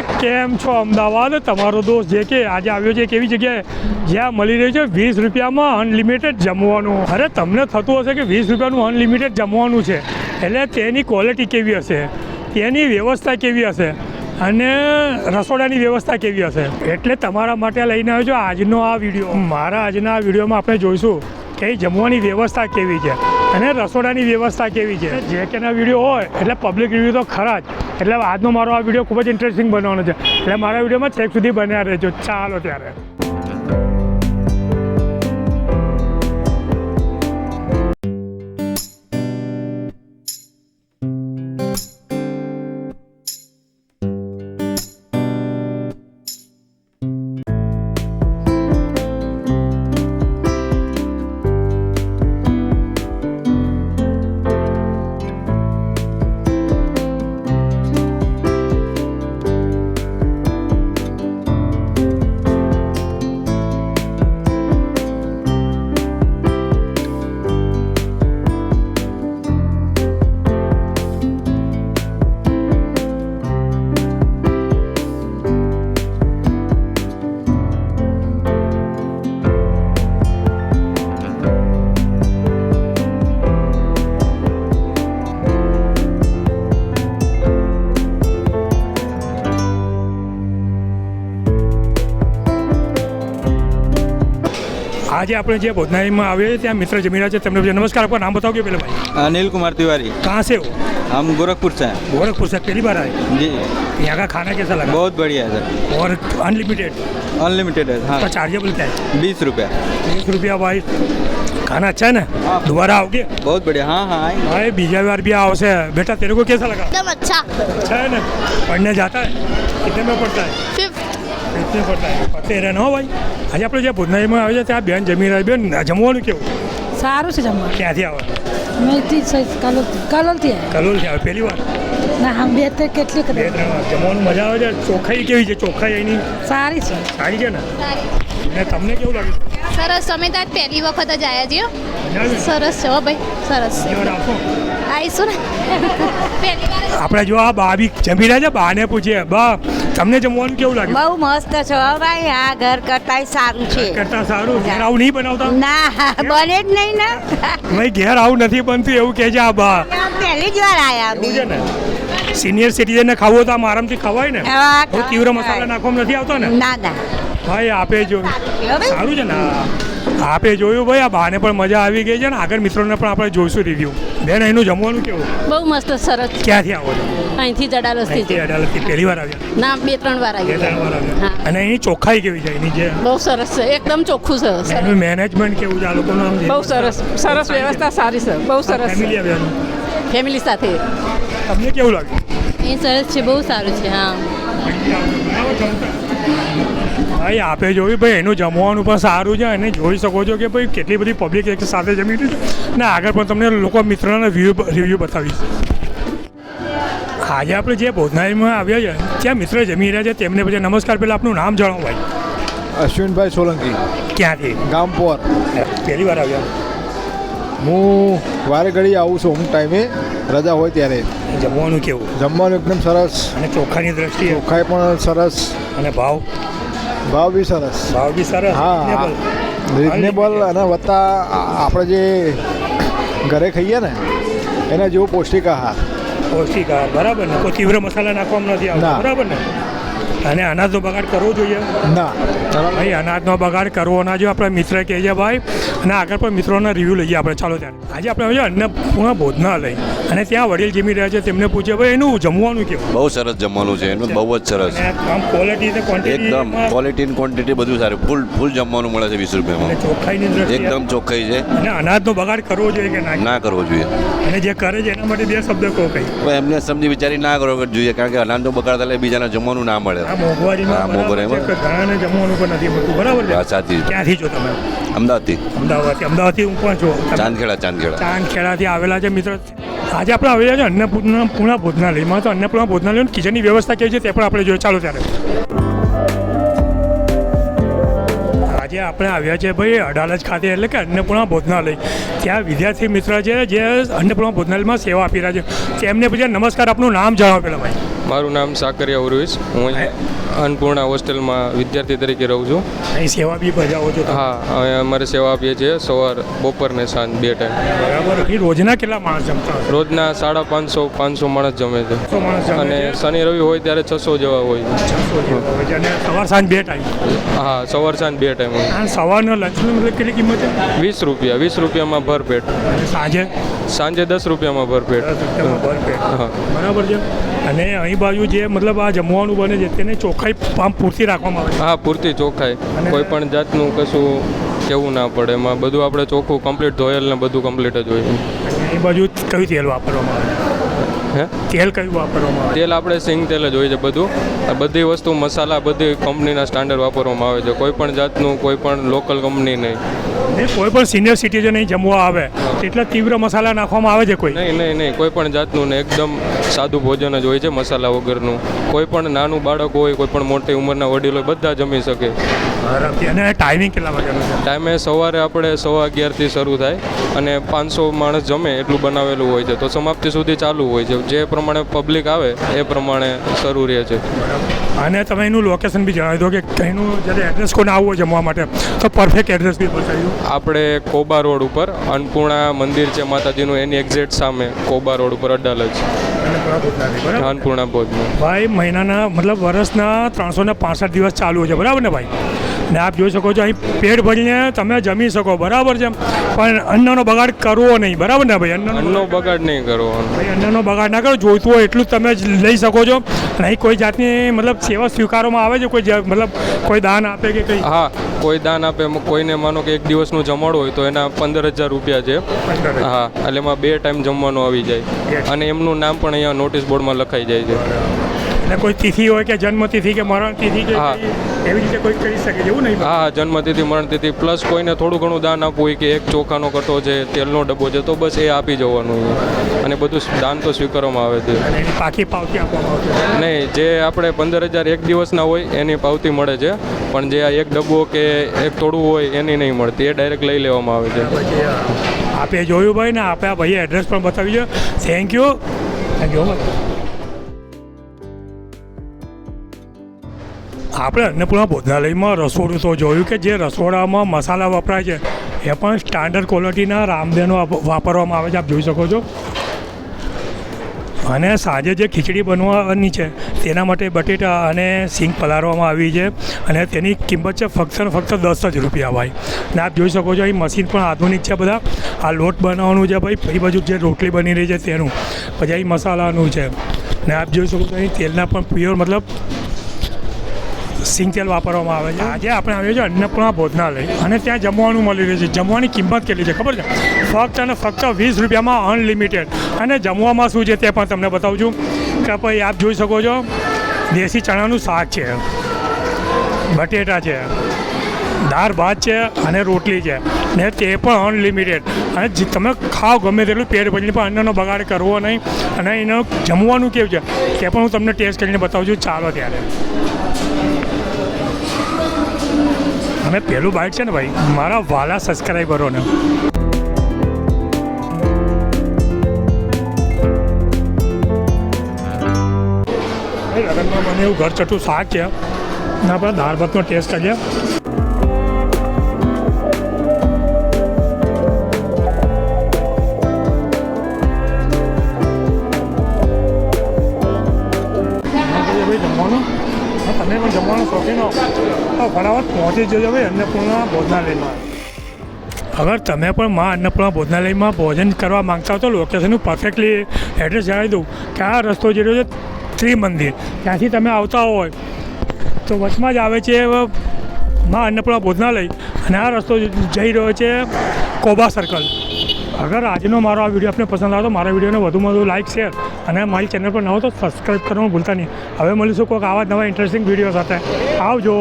કેમ છો, અમદાવાદ? તમારો દોસ્ત જે કે આજે આવ્યો છે એક એવી જગ્યાએ? જ્યાં મળી રહ્યું છે, વીસ રૂપિયામાં અનલિમિટેડ જમવાનું. અરે, તમને થતું હશે કે વીસ રૂપિયાનું અનલિમિટેડ જમવાનું છે? એટલે તેની ક્વોલિટી કેવી હશે? તેની વ્યવસ્થા કેવી હશે? અને રસોડાની વ્યવસ્થા કેવી હશે? એટલે તમારા માટે લઈને આવ્યો છું આજનો આ વીડિયો. મારા આજના આ વિડીયોમાં આપણે જોઈશું કે જમવાની વ્યવસ્થા કેવી છે. અને રસોડાની વ્યવસ્થા કેવી છે? જે કેના વીડિયો હોય એટલે પબ્લિક રિવ્યૂ તો ખરા જ. એટલે આજનો મારો આ વીડિયો ખૂબ જ ઇન્ટરેસ્ટિંગ બનવાનો છે. એટલે મારા વિડીયોમાં છેક સુધી બન્યા રહેજો. ચાલો ત્યારે. આજે આપણે જે ભોજનાલયમાં આવીએ છીએ ત્યાં મિત્ર જમી રહ્યા છે તેમને નમસ્કાર આપકો નામ बताओ पहले भाई अनिल कुमार तिवारी कहाँ से हो हम गोरखपुर से हैं गोरखपुर से पहली बार आए जी यहाँ का खाना कैसा लगा बहुत बढ़िया है सर और अनलिमिटेड अनलिमिटेड है का हाँ चार्जेबल क्या है बीस रुपया बीस रुपया भाई खाना अच्छा है ना हाँ। दोबारा आओगे बहुत बढ़िया हाँ हाँ आएंगे भाई बीजा बार भी आओ से बेटा तेरे को कैसा लगा एकदम अच्छा अच्छा है ना पढ़ने जाता है कितने में पढ़ता है फिफ्थ कितने पढ़ता है पढ़ते रहना हो भाई આજે આપણે જે ભુજનાઈમાં આવે છે ત્યાં બેન જમી રહ્યા. બેન જમવાનું કેવું? સારું છે જમવાનું. ક્યાંથી આવે? મેથી કલોલથી કલોલથી આવે. કલોલથી આવે. પહેલી વાર? ના હા બે ત્રણ કેટલી બે ત્રણ વાર. જમવાનું મજા આવે છે. ચોખ્ખાઈ કેવી છે? ચોખ્ખાઈ એની? સારી છે. સારી છે ને? ને તમને કેવું લાગે? સરસ. અમે ત્યાં પહેલી વખત જ આવ્યા છીએ? સરસ છે હો ભાઈ. સરસ છે. આવશો? ને. આપણે જો આ બા બી જમી રહ્યા છે બાને પૂછીએ. બા તમને જમવાનું કેવું લાગે? બહુ મસ્ત છે ભાઈ. આ ઘર કરતા સારું છે. કરતા સારું? ઘેર આવું નહીં બનાવતા? ના બને જ નહીં ને. ભાઈ ઘેર આવું નથી બનતું એવું કહે છે આ બા. પહેલી જ વાર આયા બી છે ને? સિનિયર સિટીઝનને ખાવું હોય તો આમ આરામથી ખવાય ને? બહુ તીવ્ર મસાલા નાખવામાં નથી આવતો ને? ના ના. ભાઈ આપે જો. સારું છે ને. આપે જોયું ભાઈ આ બાને પણ મજા આવી ગઈ છે ને. આગળ મિત્રોને પણ આપણે જોઈશું રિવ્યુ બેન એનું જમવાનું કેવું? બહુ મસ્ત સરસ. ક્યાંથી આવો છો? અહીંથી જડાલસથી અહીંથી પહેલી વાર આવ્યા? ના બે ત્રણ વાર બે ત્રણ વાર આવ્યા. અને એની ચોખ્ખાઈ કેવી છે? એની જે બહુ સરસ છે. એકદમ ચોખ્ખું છે. એનું મેનેજમેન્ટ કેવું છે? આ લોકોનું આમ બહુ સરસ. સરસ વ્યવસ્થા સારી છે. બહુ સરસ. ફેમિલી આવ્યા ફેમિલી સાથે. તમને કેવું લાગ્યું? એ સરસ છે. બહુ સારું છે હા. ભાઈ આપે જોયું ભાઈ એનું જમવાનું પણ સારું છે અને જોઈ શકો છો કે ભાઈ કેટલી બધી પબ્લિક એક સાથે જમી છે. ને આગળ પણ તમને લોકો મિત્રોના રિવ્યૂ રિવ્યૂ બતાવીશ. આજે આપણે જે ભોજનાલયમાં આવ્યા છે ત્યાં મિત્ર જમી રહ્યા છે તેમને પછી નમસ્કાર પહેલાં આપનું નામ જાણો ભાઈ. અશ્વિનભાઈ સોલંકી. ક્યાંથી? ગામપોર પહેલી વાર આવ્યા. હું વારે ઘડી આવું છું અમુક ટાઈમે રજા હોય ત્યારે. જમવાનું કેવું? જમવાનું એકદમ સરસ. અને ચોખ્ખાની દ્રષ્ટિએ? ચોખ્ખાઈ પણ સરસ. અને ભાવ? ભાવ બી સરસ. ભાવ બી સરસ. હા. રિઝનેબલ અને વત્તા આપણે જે ઘરે ખાઈએ ને એના જેવું પૌષ્ટિક આહાર. પૌષ્ટિક આહાર. બરાબર ને? કોઈ તીવ્ર મસાલા નાખવામાં નથી આવતા. બરાબર ને? અને અનાજનો બગાડ કરવો જોઈએ? ના. ભાઈ અનાજનો બગાડ કરવો ના જોઈએ. આપણા મિત્ર કહે છે ભાઈ અને આગળ પણ મિત્રોના રિવ્યૂ લઈએ આપણે. ચાલો ત્યારે. આજે આપણે હવે અન્નપૂર્ણા ભોજનાલય. અને ત્યાં વડીલ જીમી રહ્યા છે તેમને પૂછે ભાઈ એનું જમવાનું કેવું? બહુ સરસ જમવાનું છે. એનું બહુ જ સરસ. આમ ક્વોલિટી ને ક્વોન્ટિટી એકદમ ક્વોલિટી ને ક્વોન્ટિટી બધું સારું. ફૂલ ફૂલ જમવાનું મળે છે વીસ રૂપિયામાં. ચોખ્ખાઈની દ્રષ્ટિએ એકદમ ચોખ્ખાઈ છે. અને અનાજનો બગાડ કરવો જોઈએ કે ના? ના કરવો જોઈએ. અને જે કરે છે એના માટે બે શબ્દ કહો કઈ. એમને સમજી વિચારી ના કરવો જોઈએ કારણ કે અનાજનો બગાડ થાય એટલે બીજાને જમવાનું ના મળે. આ મોંઘવારીમાં છે કે ઘણાને જમવાનું પણ નથી મળતું. બરાબર છે? સાચી ક્યાંથી છો તમે? અમદાવાદથી. અમદાવાદથી. અમદાવાદથી હું પણ છું. ચાંદખેડા ચાંદખેડાથી આવેલા છે મિત્રો. આજે આપણે આવેલા છે અન્નપૂર્ણા પૂર્ણા ભોજનાલયમાં. તો અન્નપૂર્ણા ભોજનાલયની કિચનની વ્યવસ્થા કેવી છે તે પણ આપણે જોઈએ. ચાલો ત્યારે. આજે આપણે આવ્યા છે ભાઈ અડાલજ ખાતે એટલે કે અન્નપૂર્ણા ભોજનાલય. ત્યાં વિદ્યાર્થી મિત્ર છે જે અન્નપૂર્ણા ભોજનાલયમાં સેવા આપી રહ્યા છે. તેમને પછી નમસ્કાર આપનું નામ જણાવો પેલા ભાઈ. મારું નામ સાકરિયા ઉર્વિશ. હું અન્નપૂર્ણા હોસ્ટેલમાં વિદ્યાર્થી તરીકે રહું છું. અહીં સેવા બી બજાવો છો હા અમારે સેવા આપીએ છીએ સવાર બપોર ને સાંજ બે ટાઈમ બરાબર. રોજના કેટલા માણસ જમતા રોજના સાડા પાંચસો પાંચસો માણસ જમે છે. અને શનિ રવિ હોય ત્યારે છસો જેવા હોય. સવાર સાંજ બે ટાઈમ હા સવાર સાંજ બે ટાઈમ હોય. સવારના લંચની મતલબ કેટલી કિંમત છે? વીસ રૂપિયા વીસ રૂપિયામાં ભરપેટ સાંજે? સાંજે દસ રૂપિયામાં ભરપેટ બરાબર છે? અને અહીં બાજુ જે મતલબ આ જમવાનું બને છે તેને ચોખ્ખાઈ આમ પૂરતી રાખવામાં આવે હા પૂરતી ચોખ્ખાઈ કોઈ પણ જાતનું કશું કેવું ના પડે. એમાં બધું આપણે ચોખ્ખું કમ્પ્લીટ ધોયેલ ને બધું કમ્પ્લીટ જ હોય એ બાજુ કયું તેલ વાપરવામાં આવે હે? તેલ કયું વાપરવામાં આવે? તેલ આપણે સિંગ તેલ જ હોય છે બધું. આ બધી વસ્તુ મસાલા બધી કંપનીના સ્ટાન્ડર્ડ વાપરવામાં આવે છે. કોઈ પણ જાતનું કોઈ પણ લોકલ કંપની નહીં. કોઈ પણ સિનિયર સિટીઝન અહીં જમવા આવે એટલા તીવ્ર મસાલા નાખવામાં આવે છે કોઈ? નહીં નહીં નહીં. કોઈ પણ જાતનું ને એકદમ સાદું ભોજન જ હોય છે મસાલા વગરનું. કોઈ પણ નાનું બાળક હોય કોઈ પણ મોટી ઉંમરના વડીલો બધા જમી શકે. અને ટાઈમિંગ કેટલા વાગ્યાનો છે? ટાઈમે સવારે આપણે સવા અગિયારથી શરૂ થાય અને પાંચસો માણસ જમે એટલું બનાવેલું હોય છે. તો સમાપ્તિ સુધી ચાલુ હોય છે જે પ્રમાણે પબ્લિક આવે એ પ્રમાણે શરૂ રહે છે. અને તમે એનું લોકેશન બી જણાવી દો કે કઈનું જ્યારે એડ્રેસ કોને આવવું હોય જમવા માટે તો પરફેક્ટ એડ્રેસ બી બતાવી આપણે કોબા રોડ ઉપર અન્નપૂર્ણા મંદિર છે માતાજીનું એની એક્ઝેક્ટ સામે કોબા રોડ ઉપર અડાલજ. અન્નપૂર્ણા ભોજન ભાઈ મહિનાના મતલબ વર્ષના ત્રણસો ને પાસઠ દિવસ ચાલુ હોય છે. બરાબર ને ભાઈ? ને આપ જોઈ શકો છો અહીં પેટ ભરીને તમે જમી શકો બરાબર છે પણ અન્નનો બગાડ કરવો નહીં બરાબર ને ભાઈ? અન્નનો બગાડ નહીં કરવો ભાઈ અન્નનો બગાડ ના કરો જોઈતું હોય એટલું જ તમે લઈ શકો છો. અને અહીં કોઈ જાતની મતલબ સેવા સ્વીકારવામાં આવે છે? કોઈ મતલબ કોઈ દાન આપે કે કંઈ? હા કોઈ દાન આપે કોઈને માનો કે એક દિવસનું જમાડું હોય તો એના પંદર હજાર રૂપિયા છે. હા એટલે એમાં બે ટાઈમ જમવાનું આવી જાય. અને એમનું નામ પણ અહીંયા નોટિસ બોર્ડમાં લખાઈ જાય છે. અને કોઈ તિથિ હોય કે જન્મતિથિ કે મરણતિથિ કે. એવી રીતે કોઈ કરી શકે એવું નહીં હા જન્મતિથિ મરણતિથિ પ્લસ કોઈને થોડું ઘણું દાન આપવું હોય કે એક ચોખાનો કટો છે તેલનો ડબ્બો છે તો બસ એ આપી જવાનું અને બધું દાન તો સ્વીકારવામાં આવે છે. પાકી પાવતી આપવામાં આવે નહીં જે આપણે પંદર હજાર એક દિવસના હોય એની પાવતી મળે છે. પણ જે આ એક ડબ્બો કે એક થોડું હોય એની નહીં મળતી. એ ડાયરેક્ટ લઈ લેવામાં આવે છે. આપે જોયું ભાઈ ને આપે આ ભાઈએ એડ્રેસ પણ બતાવી છે. થેન્ક યુ થેન્ક યુ આપણે અન્નપૂર્ણા ભોજનાલયમાં રસોડું તો જોયું કે જે રસોડામાં મસાલા વપરાય છે, એ પણ સ્ટાન્ડર્ડ ક્વોલિટીના રામદેનો વાપરવામાં આવે છે, આપ જોઈ શકો છો. અને સાંજે જે ખીચડી બનવાની છે, તેના માટે બટેટા અને સિંગ પલાળવામાં આવી છે, અને તેની કિંમત છે ફક્ત ને ફક્ત દસ જ રૂપિયા ભાઈ. ને આપ જોઈ શકો છો, અહીં મશીન પણ આધુનિક છે બધા. આ લોટ બનાવવાનું છે ભાઈ, ફરી બાજુ જે રોટલી બની રહી છે તેનું. પછી અહીં મસાલાનું છે. ને આપ જોઈ શકો છો, અહીં તેલના પણ પ્યોર મતલબ સિંગ તેલ વાપરવામાં આવે છે. આજે આપણે આવ્યો છે અન્નપૂર્ણા ભોજનાલય. અને ત્યાં જમવાનું મળી રહ્યું છે. જમવાની કિંમત કેટલી છે ખબર છે? ફક્ત અને ફક્ત વીસ રૂપિયામાં અનલિમિટેડ. અને જમવામાં શું છે તે પણ તમને બતાવું છું કે ભાઈ આપ જોઈ શકો છો, દેશી ચણાનું શાક છે. બટેટા છે. દાળ ભાત છે અને રોટલી છે. ને તે પણ અનલિમિટેડ. અને તમે ખાઓ ગમે તેટલું પેટ ભરીને પણ અન્નનો બગાડ કરવો નહીં. અને એનું જમવાનું કેવું છે તે પણ હું તમને ટેસ્ટ કરીને બતાવું છું ચાલો ત્યારે. અને પેલું બાઇક છે ને ભાઈ, મારા વાલા સબસ્ક્રાઈબરોને લગ્નમાં મને એવું ઘર ચટું શાક છે. ને આપણે દાળ ભાતનો ટેસ્ટ કરીએ જમવાનું શોખીન. તો ફટાફટ પહોંચી જજો ભાઈ, અન્નપૂર્ણા ભોજનાલયમાં. અગર તમે પણ મા અન્નપૂર્ણા ભોજનાલયમાં ભોજન કરવા માગતા હો તો લોકેશનનું પરફેક્ટલી એડ્રેસ જણાવી દઉં. કે આ રસ્તો જે રહ્યો છે ત્રિમંદિર. ત્યાંથી તમે આવતા હોય, તો વચમાં જ આવે છે મા અન્નપૂર્ણા ભોજનાલય. અને આ રસ્તો જઈ રહ્યો છે કોબા સર્કલ અગર આજનો મારો આ વીડિયો આપને પસંદ આવે તો મારા વિડીયોને વધુમાં વધુ લાઇક શેર અને મારી ચેનલ પર ન હો તો સબસ્ક્રાઈબ કરવાનું ભૂલતા નહીં. હવે મળીશું કોઈક આવા નવા ઇન્ટરેસ્ટિંગ વીડિયો સાથે. આવજો.